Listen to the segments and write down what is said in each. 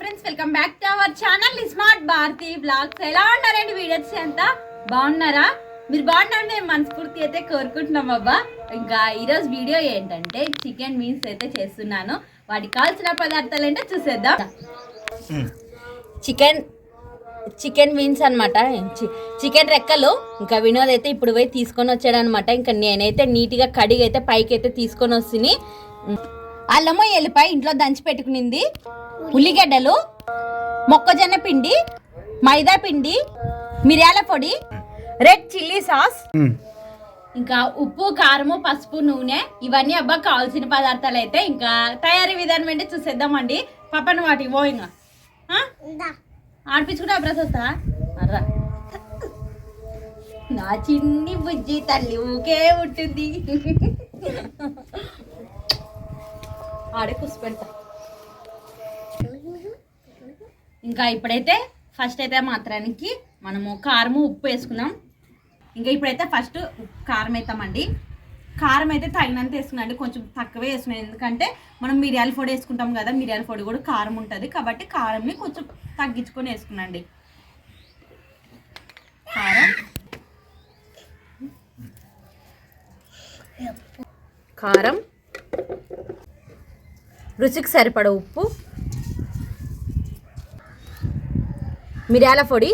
Friends welcome back to our channel smart Bharathi blogs ఎలా ఉన్నారండి? Videos అంతా బాగున్నారా? మీరు బాగున్నారని నేను మనస్ఫూర్తి అయితే కోరుకుంటున్నాం అబ్బా. ఇంకా ఈరోజు వీడియో ఏంటంటే చికెన్ మీన్స్ అయితే చేస్తున్నాను. వాటికి కావాల్సిన పదార్థాలు ఏంటో చూసేద్దాం. చికెన్ చికెన్ విన్స్ అనమాట చికెన్ రెక్కలు. ఇంకా వినోద్ అయితే ఇప్పుడు పోయి తీసుకొని వచ్చాడు అనమాట ఇంకా నేనైతే నీట్గా కడిగి అయితే పైకి అయితే తీసుకొని వస్తుంది అల్లము ఎల్లిపాయ ఇంట్లో దంచి పెట్టుకునింది ఉల్లిగడ్డలు మొక్కజొన్న పిండి మైదా పిండి మిరియాల పొడి రెడ్ చిల్లీ సాస్ ఇంకా ఉప్పు కారము పసుపు నూనె ఇవన్నీ అబ్బా కావాల్సిన పదార్థాలు అయితే ఇంకా తయారీ విధానం ఏంటో చూసేద్దామండి. పప్పని వాటికి పో ఇంకా? ఆడిపించుకుంటే అబ్రస్ వస్తా? అర్రా. నా చిన్ని బుజ్జి తల్లి ఊకే ఉంటుంది. ఆడే కుసి పెడతా. ఇంకా ఇప్పుడైతే ఫస్ట్ అయితే మాత్రానికి మనము కారము ఉప్పు వేసుకుందాం. ఇంకా ఇప్పుడైతే ఫస్ట్ కారం వేస్తామండి కారం అయితే తగినంత వేసుకున్నాండి కొంచెం తక్కువే వేసుకున్నాను ఎందుకంటే మనం మిరియాల పొడి వేసుకుంటాం కదా మిరియాల పొడి కూడా కారం ఉంటుంది. కాబట్టి కారంని కొంచెం తగ్గించుకొని వేసుకున్నాండి కారం. కారం. రుచికి సరిపడ ఉప్పు మిరియాల పొడి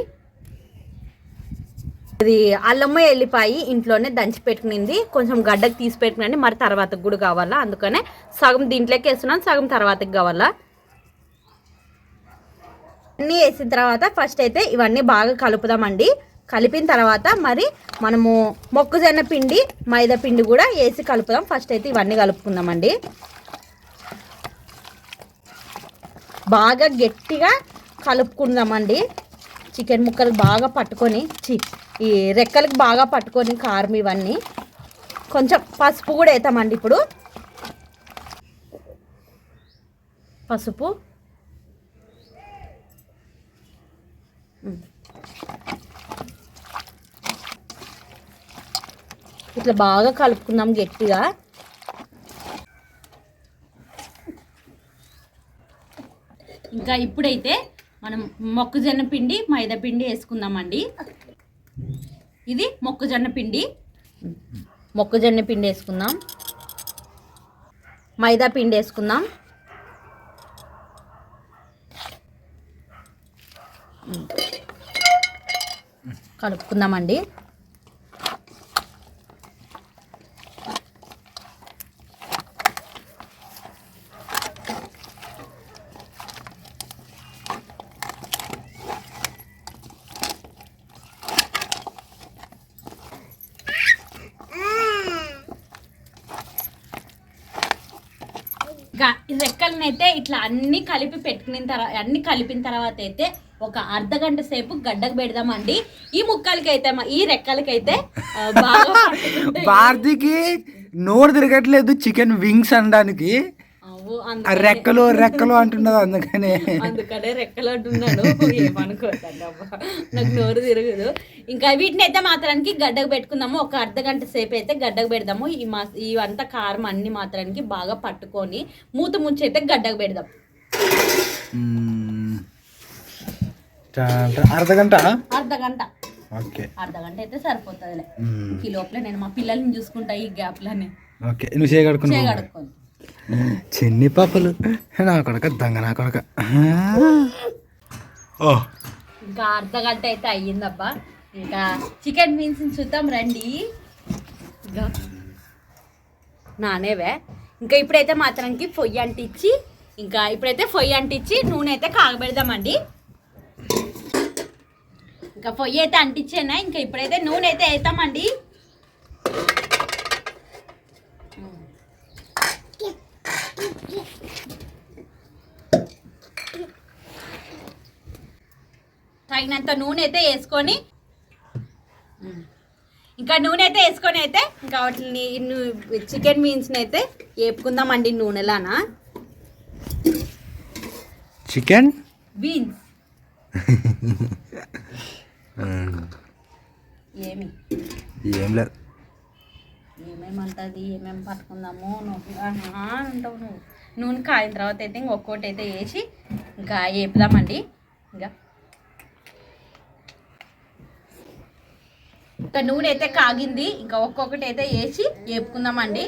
ఇది అల్లమ్మ ఎల్లిపాయి ఇంట్లోనే దంచి పెట్టుకునింది. కొంచెం గడ్డకు తీసి పెట్టుకునండి. మరి తర్వాతకు కూడా కావాలా? అందుకనే సగం దీంట్లోకి వేస్తున్నాను సగం తర్వాతకి కావాలా? అన్నీ వేసిన తర్వాత ఫస్ట్ అయితే ఇవన్నీ బాగా కలుపుదామండి. కలిపిన తర్వాత మరి మనము మొక్కజొన్న పిండి మైదా పిండి కూడా వేసి కలుపుదాం. ఫస్ట్ అయితే ఇవన్నీ కలుపుకుందామండి. బాగా గట్టిగా కలుపుకుందామండి. చికెన్ ముక్కలు బాగా పట్టుకొని చి ఈ రెక్కలకి బాగా పట్టుకొని కారం ఇవన్నీ. కొంచెం పసుపు కూడా వేస్తామండి ఇప్పుడు. పసుపు. ఇట్లా బాగా కలుపుకుందాం గట్టిగా. ఇంకా ఇప్పుడైతే మనం మొక్కజొన్న పిండి మైదా పిండి వేసుకుందామండి. ఇది మొక్కజొన్న పిండి. మొక్కజొన్న పిండి వేసుకుందాం. మైదా పిండి వేసుకుందాం. కలుపుకుందామండి. రెక్కలనైతే ఈ ఇట్లా అన్ని కలిపి పెట్టుకున్న తర్వాత అన్ని కలిపిన తర్వాత అయితే ఒక అర్ధ గంట సేపు గడ్డకు పెడదామండి. ఈ ముక్కలకి అయితే ఈ రెక్కలకైతే బాగా భారతికి నోరు తిరగట్లేదు చికెన్ వింగ్స్ అనడానికి. రెక్కలు రెక్కలు అంటున్నది అందుకనే. అందుకనే రెక్కలు అంటున్నాను. నాకు నోరు తిరగదు. ఇంకా వీటిని అయితే మాత్రానికి గడ్డకు పెట్టుకుందాము. ఒక అర్ధ గంట సేపు అయితే గడ్డకు పెడదాము. ఈ మా ఇవంతా కారం అన్ని మాత్రానికి బాగా పట్టుకొని మూత ముంచి అయితే గడ్డకు పెడదాం. అర్ధ గంట? అర్ధ గంట. ఓకే. అర్ధ గంట అయితే సరిపోతుందిలే. మ్మ్. ఈ లోపల నేను మా పిల్లల్ని చూసుకుంటా ఈ గ్యాప్లని ఓకే. నువ్వు చేయగడుక్కొని చిన్ని పాపలు. నా కొడక దొంగ నా కొడక. ఇంకా అర్ధ గంట అయితే అయ్యిందబ్బా. ఇంకా చికెన్ బీన్స్ చూద్దాం రండి. నానేవే? ఇంకా ఇప్పుడైతే మాత్రానికి పొయ్యి అంటించి ఇంకా ఇప్పుడైతే పొయ్యి అంటించి నూనె అయితే కాగబెడదామండి. ఇంకా పొయ్యి అయితే అంటించేనా? ఇంకా ఇప్పుడైతే నూనె అయితే వేస్తామండి తగినంత నూనె అయితే వేసుకొని ఇంకా నూనె అయితే వేసుకొని అయితే ఇంకా వాటిని చికెన్ మీన్స్ని అయితే వేపుకుందామండి నూనెలానా. చికెన్? బీన్స్. ఏమి? ఏం లేదు. ఏమేమంటది ఏమేమి పట్టుకుందాము? నువ్వు అంటావు నువ్వు. నూనె కాయిన తర్వాత అయితే ఇంకొకటి అయితే వేసి ఇంకా వేపుదామండి. ఇంకా ఇంకా నూనె అయితే కాగింది. ఇంకా ఒక్కొక్కటి అయితే వేసి వేపుకుందామండి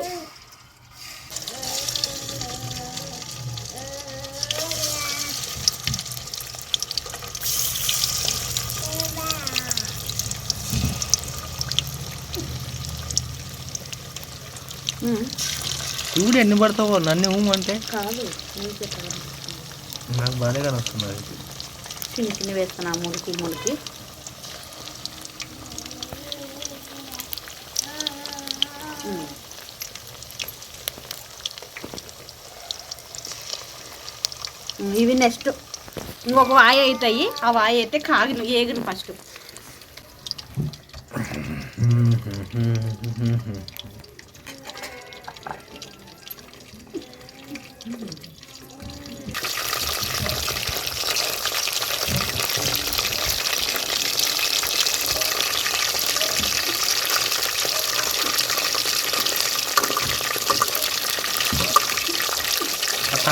చూడు ఎన్ని పడతావో నన్ను ఇవ్వమంటే కాదు నాకు బాగానే కనొస్తుంది అది. చిన్న చిన్న వేస్తున్నా ములికి ములికి ఇవి నెక్స్ట్. ఇంకొక వాయి అవుతాయి ఆ వాయి అయితే కాగిన ఏగిన ఫస్ట్. ఆ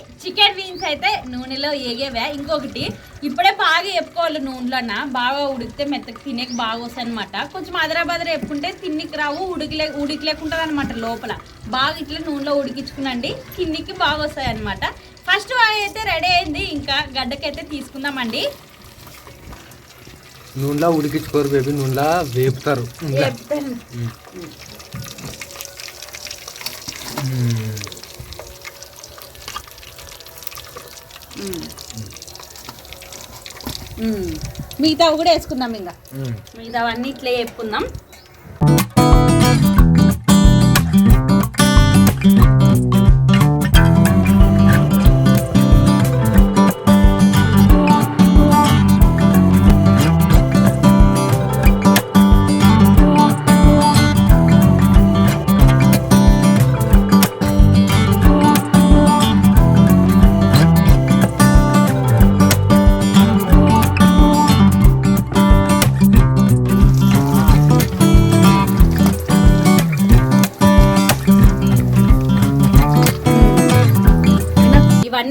చికెన్ వింగ్స్ అయితే నూనెలో ఏగేవే. ఇంకొకటి ఇప్పుడే బాగా చెప్పుకోవాలి నూనెలోన బాగా ఉడికితే మెత్తకి తినేకి బాగా వస్తాయి అనమాట కొంచెం అదరాబదర చెప్పుకుంటే తిన్నికి రావు ఉడికిలే ఉడికిలేకుంటుంది అనమాట లోపల. బాగా ఇట్లా నూనెలో ఉడికించుకునండి తిన్నికి బాగా వస్తాయి అనమాట ఫస్ట్ అయితే రెడీ అయింది ఇంకా గడ్డకైతే తీసుకుందామండి. నూనెలా ఉడికించుకోరు బేబీ నూనెలా వేపుతారు. ఇంకా. మిగతావి కూడా వేసుకుందాం ఇంకా. మిగతావన్నీ ఇట్లా చెప్పుకుందాం.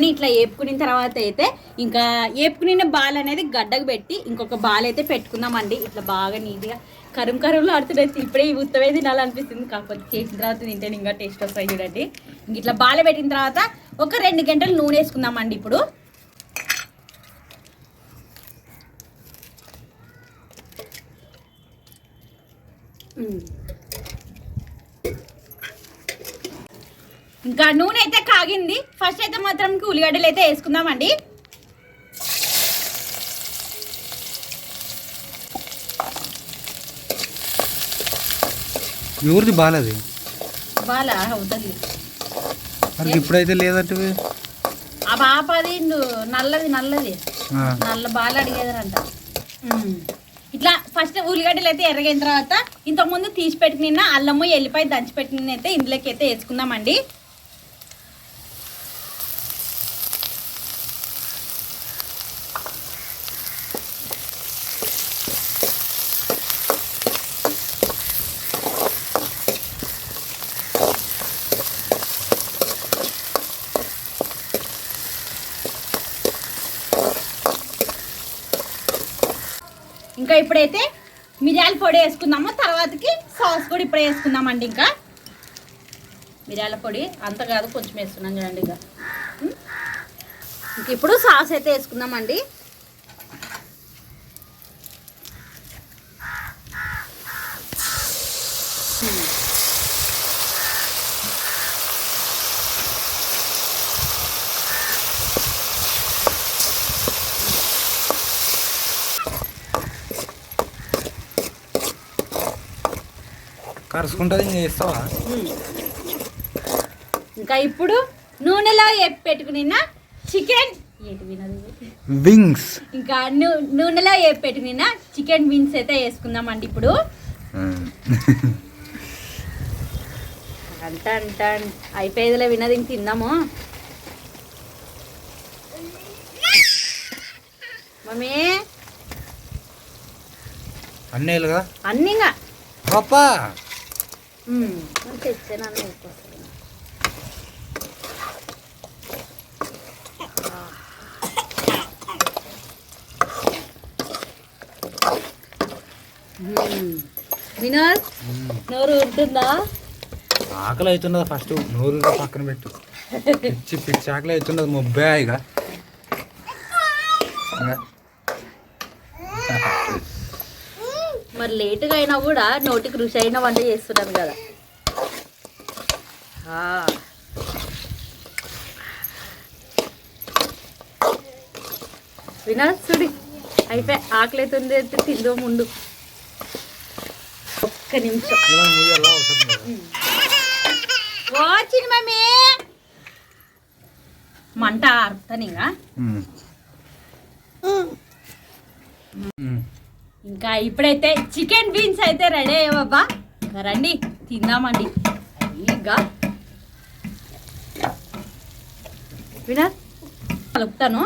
ఇవన్నీ ఇట్లా ఏపుకున్న తర్వాత అయితే ఇంకా ఏపుకున్న బాల్ అనేది గడ్డకు పెట్టి ఇంకొక బాల్ అయితే పెట్టుకుందామండి. ఇట్లా బాగా నీట్గా కరుం కరువులు ఆడుతుండే. ఇప్పుడే ఈ ఉత్తమే తినాలనిపిస్తుంది. కాకపోతే చేసిన తర్వాత తింటే ఇంకా టేస్ట్ వస్తాయి చూడండి. ఇంక ఇట్లా బాల పెట్టిన తర్వాత ఒక రెండు గంటలు నూనె వేసుకుందామండి ఇప్పుడు. Mm. ఇంకా నూనె అయితే కాగింది. ఫస్ట్ అయితే మాత్రం ఉల్లిగడ్డలు అయితే వేసుకుందామండి. ఎవరిది బాగాలేదు బాగా అవుతుంది. మరి ఇప్పుడైతే లేదంటే ఆ పాపది ను- నల్లది నల్లది. నల్ల బాగా అడిగేదరంట ఉమ్. ఇట్లా ఫస్ట్ ఉల్లిగడ్డలు అయితే ఎర్రగిన తర్వాత ఇంతకుముందు తీసి పెట్టిన అల్లము ఎల్లిపాయ దంచి పెట్టిన అయితే ఇందులోకి అయితే వేసుకుందామండి. ఇంకా ఇప్పుడైతే మిరియాల పొడి వేసుకుందాము? తర్వాతకి సాస్ కూడా ఇప్పుడే వేసుకుందామండి ఇంకా. మిరియాల పొడి అంత కాదు కొంచెం వేస్తున్నాం చూడండి ఇక. ఇంక ఇప్పుడు సాస్ అయితే వేసుకుందామండి. ఇంకా వేస్తావా ఉం. ఇంకా ఇప్పుడు నూనెలో వేపి పెట్టుకున్న చికెన్ వింగ్స్. ఇంకా నూనెలో ఏ పెట్టిన చికెన్ విన్స్ అయితే వేసుకుందామండి ఇప్పుడు. అంట అంట అయిపోయేదిలే వినది ఇంక తిందాము. మమ్మీ. అన్నీ కదా అన్నీ ఇంకా పాపా తెచ్చాను వినోద్ నోరు ఉంటుందా ఆకలి అవుతున్నది ఫస్ట్ నోరు పక్కన పెట్టు. పిచ్చి పిచ్చి ఆకలి అవుతున్నది మొబ్బే ఇక మరి లేటుగా అయినా కూడా నోటికి రుచి అయిన వంట చేస్తున్నాను కదా. ఆ. వినోద్ చూడి అయిపోయి ఆకలి అవుతుంది అయితే తిందో ముందు. ఒక్క నిమిషం. వచ్చింది మమ్మీ. మంట అర్థం ఇంకా. ఇంకా ఇప్పుడైతే చికెన్ బీన్స్ అయితే రెడీ అయ్యావబ్బా. ఇంకా రండి తిందామండి. ఇంకా వినర్ కలుపుతాను.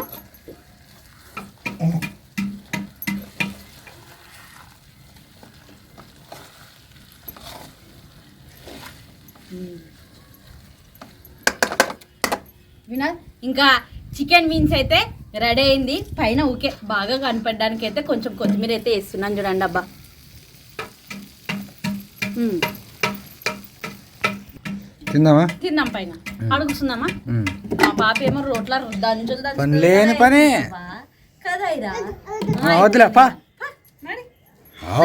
వినర్ ఇంకా చికెన్ బీన్స్ అయితే రెడీ అయింది. పైన ఊకే బాగా కనపడడానికి అయితే కొంచెం కొత్తిమీర అయితే వేస్తున్నాను చూడండి అబ్బా. తిందామా తిందాం పైన. అడుగుతుందామా. మా పాప ఏమో రోట్ల దంచులు లేని పని. కదా వద్దులే పా.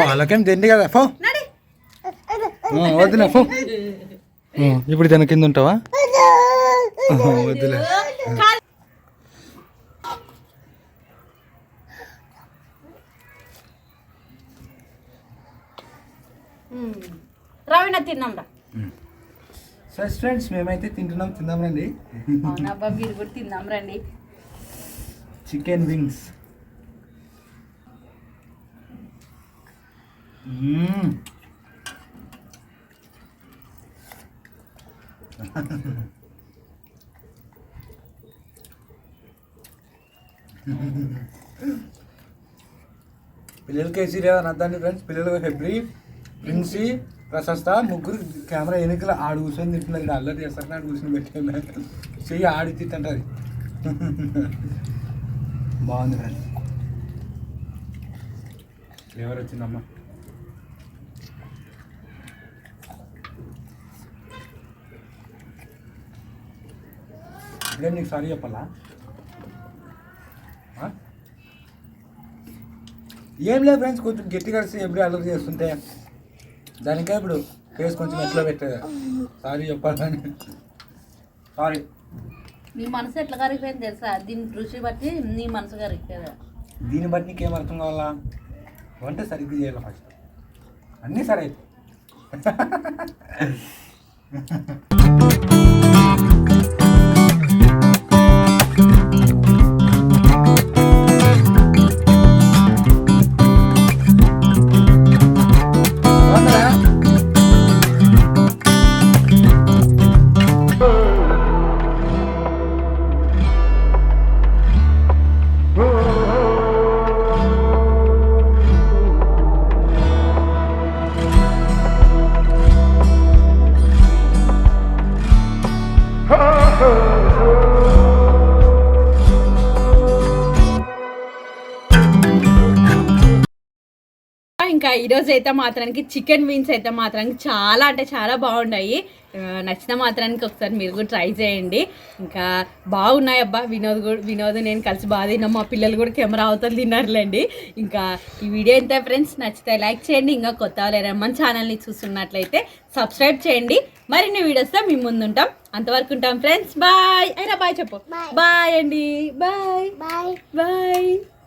వాళ్ళకేం తిండి కదా పో. నడి ఆ, వద్దులే పో. ఇప్పుడు దాని కింద ఉంటావా? వద్దులే. రవిన తిన్నాం రా. సరే ఫ్రెండ్స్ మేమైతే తింటున్నాం తిందాం రండి. మీరు కూడా తిందాం రండి. Chicken wings. పిల్లలకి వేసి అద్దండి ఫ్రెండ్స్ పిల్లలు హెబ్రి ప్రిన్సీ ప్రశస్త ముగ్గురు కెమెరా వెనుకల ఆడు కూర్చొని తింటున్నది ఇక్కడ అల్లరి చేస్తారు. ఆడు కూర్చొని పెట్టింది చెయ్యి ఆడి తింటుంది బాగుంది ఫ్రెండ్స్ ఫ్లేవర్ వచ్చిందమ్మా ఇప్పుడే నీకు సారీ చెప్పాలా? ఏం లేదు ఫ్రెండ్స్ కొంచెం గట్టి కలిసి ఎప్పుడు అల్లరి చేస్తుంటే దానికే ఇప్పుడు ఫేస్ కొంచెం ఎట్లా పెట్టేది? సారీ చెప్పాలని. సారీ నీ మనసు ఎట్లా కరిగిపోయింది తెలుసా? దీని రుచి బట్టి నీ మనసు కరిగిపోయింది. దీన్ని బట్టి నీకేం అర్థం కావాలా? వంట సరిగ్గా చేయాలి ఫస్ట్. అన్నీ సరే. అయితే ఇంకా ఈరోజు అయితే మాత్రానికి చికెన్ వింగ్స్ అయితే మాత్రానికి చాలా అంటే చాలా బాగున్నాయి. నచ్చిన మాత్రానికి ఒకసారి మీరు కూడా ట్రై చేయండి. ఇంకా బాగున్నాయి అబ్బా. వినోద్ కూడా వినోద్ నేను కలిసి బాగా తిన్నాం. మా పిల్లలు కూడా కెమెరా అవతలు తిన్నారులేండి. ఇంకా ఈ వీడియో ఎంత ఫ్రెండ్స్ నచ్చితే లైక్ చేయండి. ఇంకా కొత్త వాళ్ళు మన ఛానల్ని చూస్తున్నట్లయితే సబ్స్క్రైబ్ చేయండి. మరిన్ని వీడియోస్తో మీ ముందు ఉంటాం అంతవరకు ఉంటాం ఫ్రెండ్స్. బాయ్. అయినా బాయ్ చెప్పు. బాయ్. అండి. బాయ్. Bye. బాయ్.